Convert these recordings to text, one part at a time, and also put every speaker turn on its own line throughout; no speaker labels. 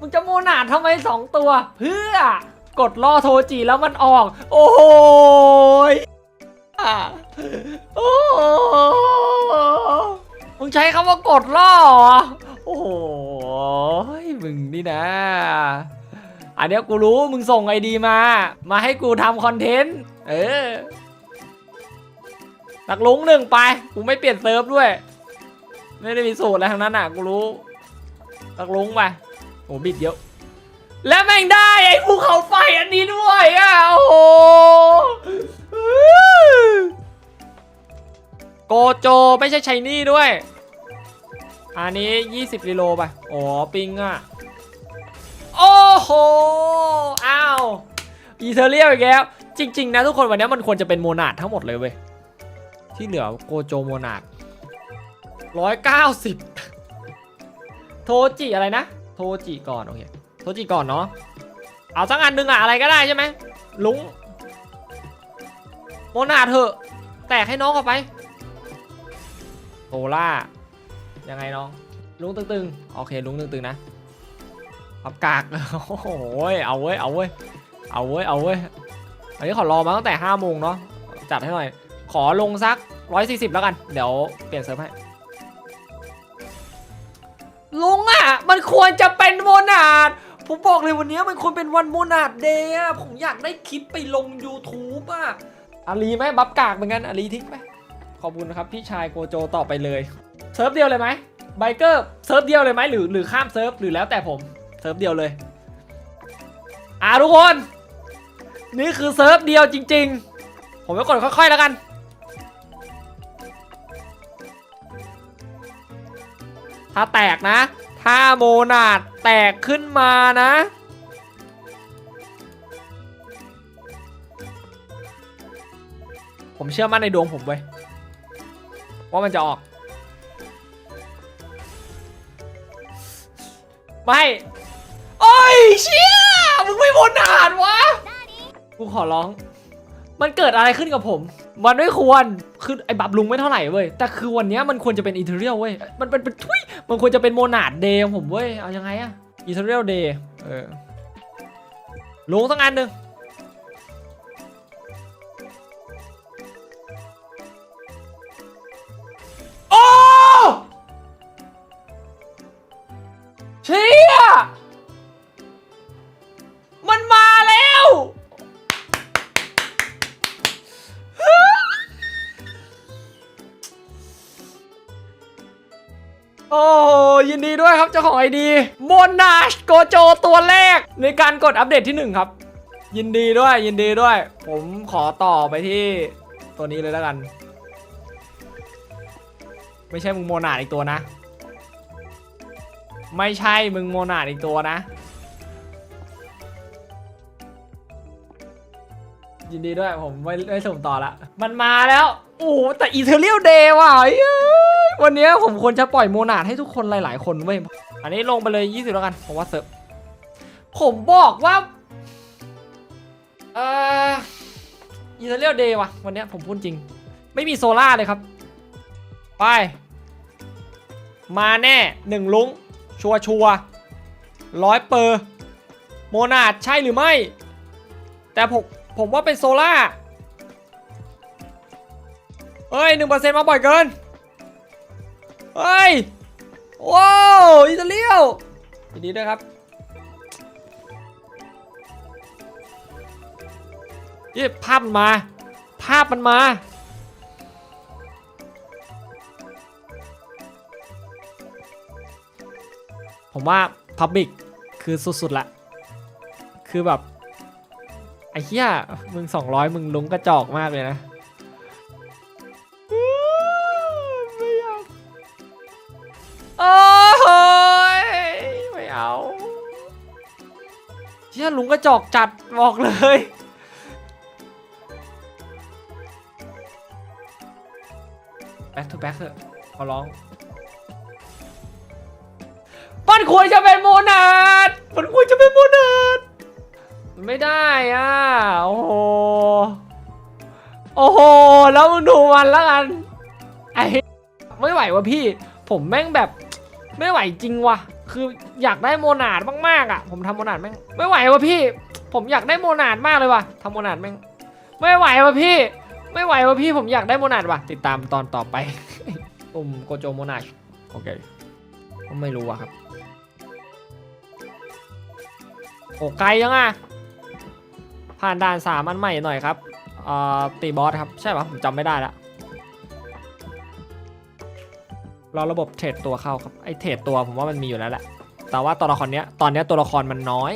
มึงจะโมนาดทำไมสองตัว เพื่อกดล่อโทจิแล้วมันออก โอ้โหยอะโอ้โหมึงใช้คำว่ากดล่อเหรอโอ้โหยมึงนี่นะ อันเนี้ยกูรู้มึงส่งไอดีมา มาให้กูทำคอนเทนต์ เออตักลุงหนึ่งไป กูไม่เปลี่ยนเซิร์ฟด้วย ไม่ได้มีสูตรอะไรทั้งนั้นอะ กูรู้ตักลุงไป โอ้บิดเยอะ แล้วแม่งได้ไอ้ภูเขาไฟอันนี้ด้วยอะโอ้โหโกโจไม่ใช่ชัยนี่ด้วย อันนี้ 20กิโลไปอ๋อปิงอะ โอ้โห อ้าวอีเทเรียลอีกแล้ว จริง ๆ นะทุกคนวันนี้มันควรจะเป็นโมนาดทั้งหมดเลยเว้ย ที่เหลือโกโจโมนาดร้อยเก้าสิบโทจิอะไรนะ โทจิก่อนโอเคโทจิก่อนเนาะเอาสักอันหนึ่งอะอะไรก็ได้ใช่ไหมลุงโมนาเถอะแตกให้น้องออกไปโซล่ายังไงน้อง ลุงตึงๆโอเคลุงตึงๆนะปับกากโอ้โหเอาเว้ยเอาเว้ยเอาเว้ยเอาเว้ยอันนี้ขอรอมาตั้งแต่5โมงเนาะจัดให้หน่อย ขอลงสัก 140 แล้วกัน เดี๋ยวเปลี่ยนเซิร์ฟให้ ลุงอะ มันควรจะเป็นโมนาดผมบอกเลยวันนี้มันควรเป็นวันโมนาดเดย์อะผมอยากได้คลิปไปลง YouTube อะอาลีไหมบับกากเหมือนกันอาลีทิ้งไปขอบคุณนะครับพี่ชายโกโจต่อไปเลยเซิร์ฟเดียวเลยไหมไบเกอร์เซิร์ฟเดียวเลยไหมหรือหรือข้ามเซิร์ฟหรือแล้วแต่ผมเซิร์ฟเดียวเลยอ่าทุกคน นี่คือเซิร์ฟเดียวจริง ๆ ผมไปกดค่อยๆแล้วกัน ถ้าแตกนะ ถ้าโมนาดแตกขึ้นมานะ ผมเชื่อมั่นในดวงผมเว้ยว่ามันจะออก ไม่ โอ้ยเชี่ยมึงไม่บนานวะกูขอร้อง มันเกิดอะไรขึ้นกับผม มันไม่ควร คือไอ้บับลุงไม่เท่าไหร่เว้ย แต่คือวันเนี้ยมันควรจะเป็นอีเทเรียลเว้ย มันเป็นเป็นทุยมันควรจะเป็นโมนาดเดย์ผมเว้ย เอายังไงอะอีเทเรียลเดย์ เออลุงสักอันหนึ่งโอ้เชี่ย โอ้ยินดีด้วยครับเจ้าของไอดีโมนาชโกโจตัวแรก ในการกดอัปเดตที่ 1 ครับ ยินดีด้วยยินดีด้วย ผมขอต่อไปที่ตัวนี้เลยแล้วกัน ไม่ใช่มึงโมนาดอีกตัวนะ ไม่ใช่มึงโมนาดอีกตัวนะ ยินดีด้วยผมไม่ไม่ส่งต่อละ มันมาแล้ว โอ้แต่อีเทเรียลเดย์ว่ะเอ้ วันนี้ผมควรจะปล่อยโมนาดให้ทุกคนหลาย ๆ คนเว้ย อันนี้ลงไปเลย 20 แล้วกัน ผมว่าเซิร์ฟผมบอกว่า เอ่ออีเทเรียลเดย์ว่ะ วันนี้ผมพูดจริง ไม่มีโซล่าเลยครับ ไป มาแน่หนึ่งลุง ชัวชัวร้อยเปอร์โมนาดใช่หรือไม่ แต่ผมผมว่าเป็นโซล่าเฮ้ยหนึ่งเปอร์เซ็นต์มาบ่อยเกิน เฮ้ยว้าวอิตาเลียวยินดีด้วยครับนี่ภาพมันมา ภาพมันมา ผมว่าพับบิกคือสุดๆละ คือแบบ ไอ้เหี้ย มึง 200 มึงลุงกระจอกมากเลยนะ โอ้ยไม่เอาเชี่ยลุงกระจอกจัดบอกเลย back to back เถอะขอร้องมันควรจะเป็นโมนาดมันควรจะเป็นโมนาดมันไม่ได้อะ โอ้โห โอ้โห แล้วมึงดูมันแล้วกัน ไอ้ ไม่ไหววะพี่ ผมแม่งแบบ ไม่ไหวจริงวะคืออยากได้โมนาดมากๆอะ ผมทำโมนาดแม่งไม่ไหววะพี่ ผมอยากได้โมนาดมากเลยว่ะทำโมนาดแม่งไม่ไหววะพี่ ไม่ไหววะพี่ผมอยากได้โมนาดว่ะ ติดตามตอนต่อไปปุ่มโกโจโมนาดโอเคผมไม่รู้อะครับ โอ้ไกลยังอะ ผ่านด่านสามอันใหม่หน่อยครับเอ่อตีบอสครับ ใช่ปะผมจำไม่ได้ละ รอระบบเทรดตัวเข้าครับไอเทรดตัวผมว่ามันมีอยู่แล้วแหละแต่ว่าตัวละครเนี้ยตอนเนี้ยตัวละครมันน้อย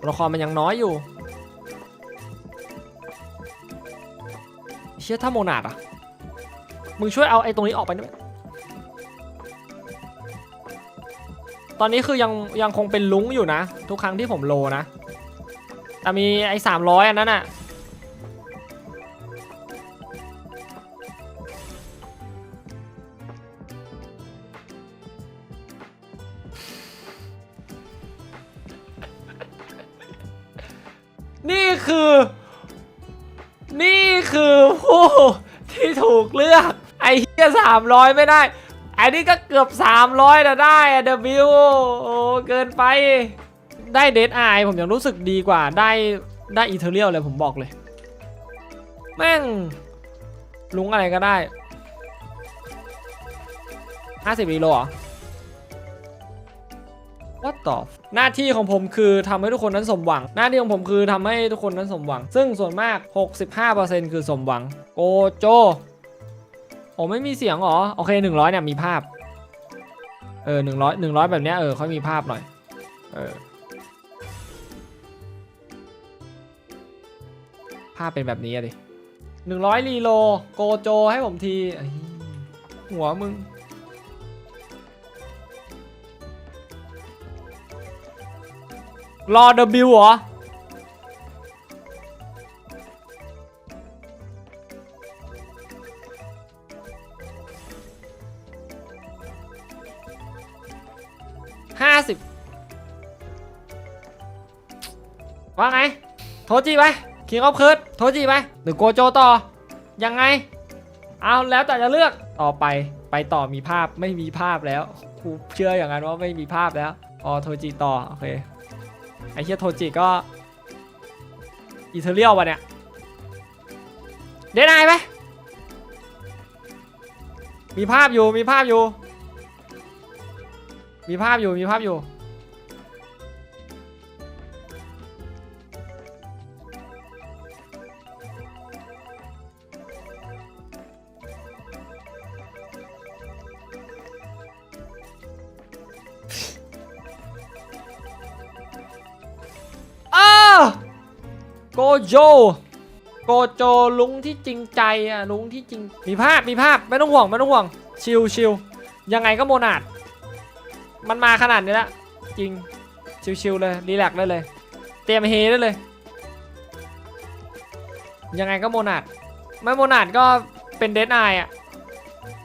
ตัวละครมันยังน้อยอยู่เชี่ยถ้าโมนาดอะมึงช่วยเอาไอ้ตรงนี้ออกไปได้ไหมตอนนี้คือยังยังคงเป็นลุงอยู่นะ ทุกครั้งที่ผมโลนะ แต่มีไอ้สามร้อยอันนั้นอะ นี่คือ นี่คือผู้ที่ถูกเลือก ไอ้เหี้ยสามร้อยไม่ได้ไอ้นี่ก็เกือบ 300นะได้อะเดบิวโอ้เกินไป ได้เดทไอผมยังรู้สึกดีกว่าได้ได้อีเทอร์เรียลเลยผมบอกเลย แม่ง ลุงอะไรก็ได้ 50กิโลเหรอ What the f- หน้าที่ของผมคือทำให้ทุกคนนั้นสมหวัง หน้าที่ของผมคือทำให้ทุกคนนั้นสมหวัง ซึ่งส่วนมาก 65%คือสมหวัง โกโจโอ้ไม่มีเสียงหรอ โอเค 100เนี่ยมีภาพ เออ100 100แบบเนี้ยเออค่อยมีภาพหน่อย เออ ภาพเป็นแบบนี้อะดิหนึ่งร้อยรีโล โกโจให้ผมทีหัวมึง รอ W เหรอ ห้าสิบว่าไง โทจิไปคิงออฟเคิร์ดโทจิไปหรือโกโจต่อ ยังไง เอาแล้วแต่จะเลือก ต่อไป ไปต่อมีภาพไม่มีภาพแล้วกูเชื่ออย่างนั้นว่าไม่มีภาพแล้ว อ๋อ โทจิต่อ โอเค ไอเฮียโทจิก็อีเทเรียลวะเนี่ย เดนายไหมมีภาพอยู่มีภาพอยู่ มีภาพอยู่มีภาพอยู่ โกโจ โกโจลุงที่จริงใจอะลุงที่จริง มีภาพมีภาพไม่ต้องห่วงไม่ต้องห่วง ชิลชิลยังไงก็โมนาดมันมาขนาดนี้แล้วจริง ชิลๆเลยรีแลกได้เลย เตรียมเฮได้เลย ยังไงก็โมนาดไม่โมนาดก็เป็นเดนไออะ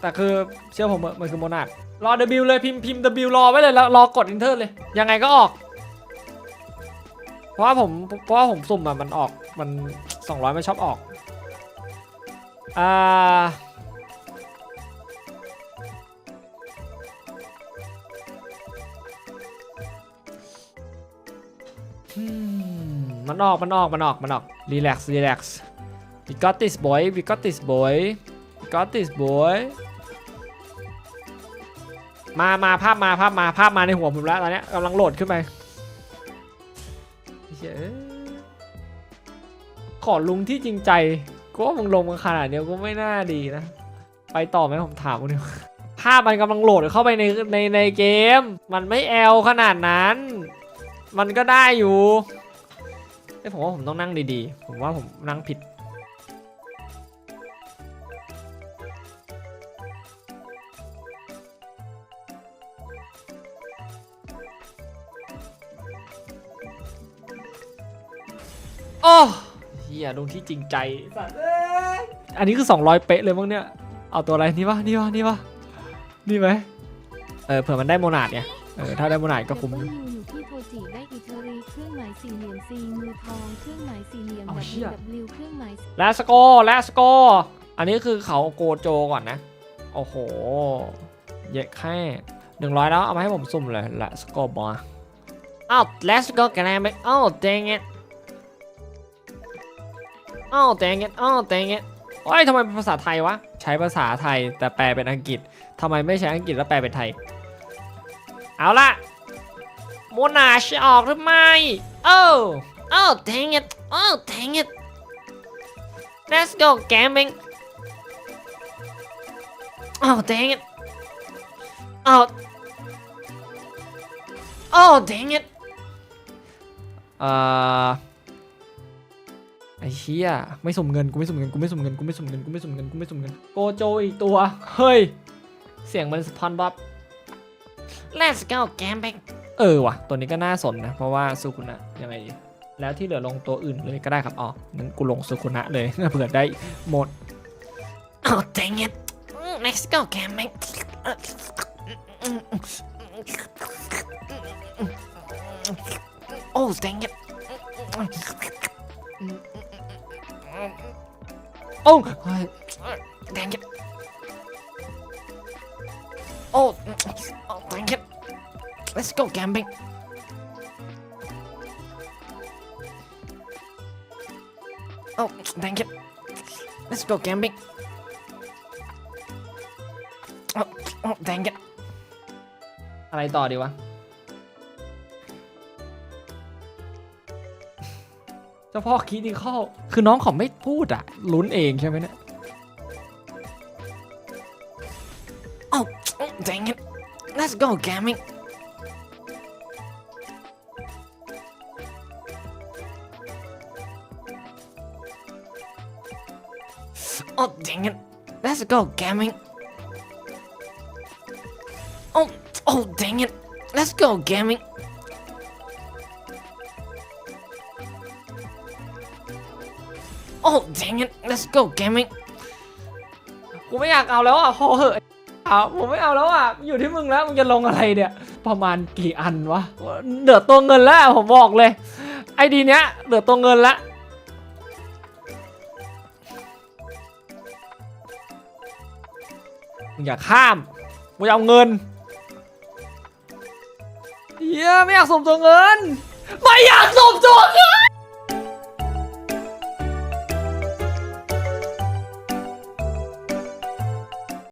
แต่คือเชื่อผมเถอมันคือโมนาดรอ W เลยพิมพ์พิมพ์ W รอไว้เลยแล้วรอกด Enter เลย ยังไงก็ออก เพราะว่าผมเพราะว่าผมสุ่มอะมันออก มัน 200มันชอบออก อ่ามมันออก มันออก มันออก มันออก relax relax we got this boy we got this boy we got this boy มา มา ภาพมา ภาพมา ภาพมาในหัวผมแล้วตอนนี้กำลังโหลดขึ้นไป ขอลุงที่จริงใจกูว่ามึงลงมาขนาดนี้ก็ไม่น่าดีนะ ไปต่อไหมผมถามกูดิภาพมันกำลังโหลดเข้าไปในในในเกม มันไม่แอลขนาดนั้น มันก็ได้อยู่เอ้ยผมว่าผมต้องนั่งดีๆ ผมว่าผมนั่งผิด โอ้ ฮียลงที่จริงใจ สัตว์เอ้ยอันนี้คือ 200 เป๊ะเลยมั้งเนี่ย เอาตัวอะไรนี่วะนี่วะนี่วะนี่ไหมเออเผื่อมันได้โมนาดเนี่ยเออถ้าได้โมนาดก็คุ้มอยู่
ดับเบิลยูอยู่ที่โทจิได้อิตาลีเครื่องหมายสี่เหลี่ยม C มือทองเครื่องหมายสี่เหลี่ยม
เอาเชี่ย
W W เครื่องหมาย
แลสโกแลสโกอันนี้คือเขาโกโจก่อนนะ โอ้โห เยอะแค่หนึ่งร้อยแล้ว เอามาให้ผมสุ่มเลยละสกอร์บอลอ้าว let's go กันนะไปอ้าว dang it อ้าว dang it อ้าว dang it โอ้ยทำไมเป็นภาษาไทยวะ ใช้ภาษาไทยแต่แปลเป็นอังกฤษทำไมไม่ใช้อังกฤษแล้วแปลเป็นไทย เอาละโมนาชออกหรือไม่โอ้โอ้ dang it โอ้ dang it let's go gaming อ้าว dang it อ้าว Oh dang it เอ่อ ไอ้เชี่ยไม่สมเงินกูไม่สมเงินกูไม่สมเงินกูไม่สมเงินกูไม่สมเงินกูไม่สมเงินโกโจอีกตัว เฮ้ย เสียงมันสปอนบ๊อบ Let's go camping เออว่ะ ตัวนี้ก็น่าสนนะ เพราะว่าสุคุนะยังไงดีแล้วที่เหลือลงตัวอื่นเลยก็ได้ครับอ๋องั้นกูลงสุคุนะเลยเผื่อได้หมด Oh dang it Let's go camping Oh dang it โอ้เฮ้ ย dang it โอ้ oh dang it let's go camping โอ้ dang it let's go camping โอ้ oh dang it อะไรต่อดีวะ เจ้าพ่อคีดีเข้าคือน้องเขาไม่พูดอะลุ้นเองใช่ไหมเนี่ย Oh dang it let's go gaming Oh dang it let's go gaming Oh oh dang it let's go gaming Oh dang it let's go gaming กูไม่อยากเอาแล้วอะพอเหอะอะผมไม่เอาแล้วอะ อยู่ที่มึงแล้ว มึงจะลงอะไรเนี่ย ประมาณกี่อันวะเหลือตัวเงินแล้วผมบอกเลย ไอดีเนี้ยเหลือตัวเงินละมึงอย่าข้ามกูจะเอาเงินเฮียไม่อยากส่งตัวเงิน ไม่อยากส่งตัวเงิน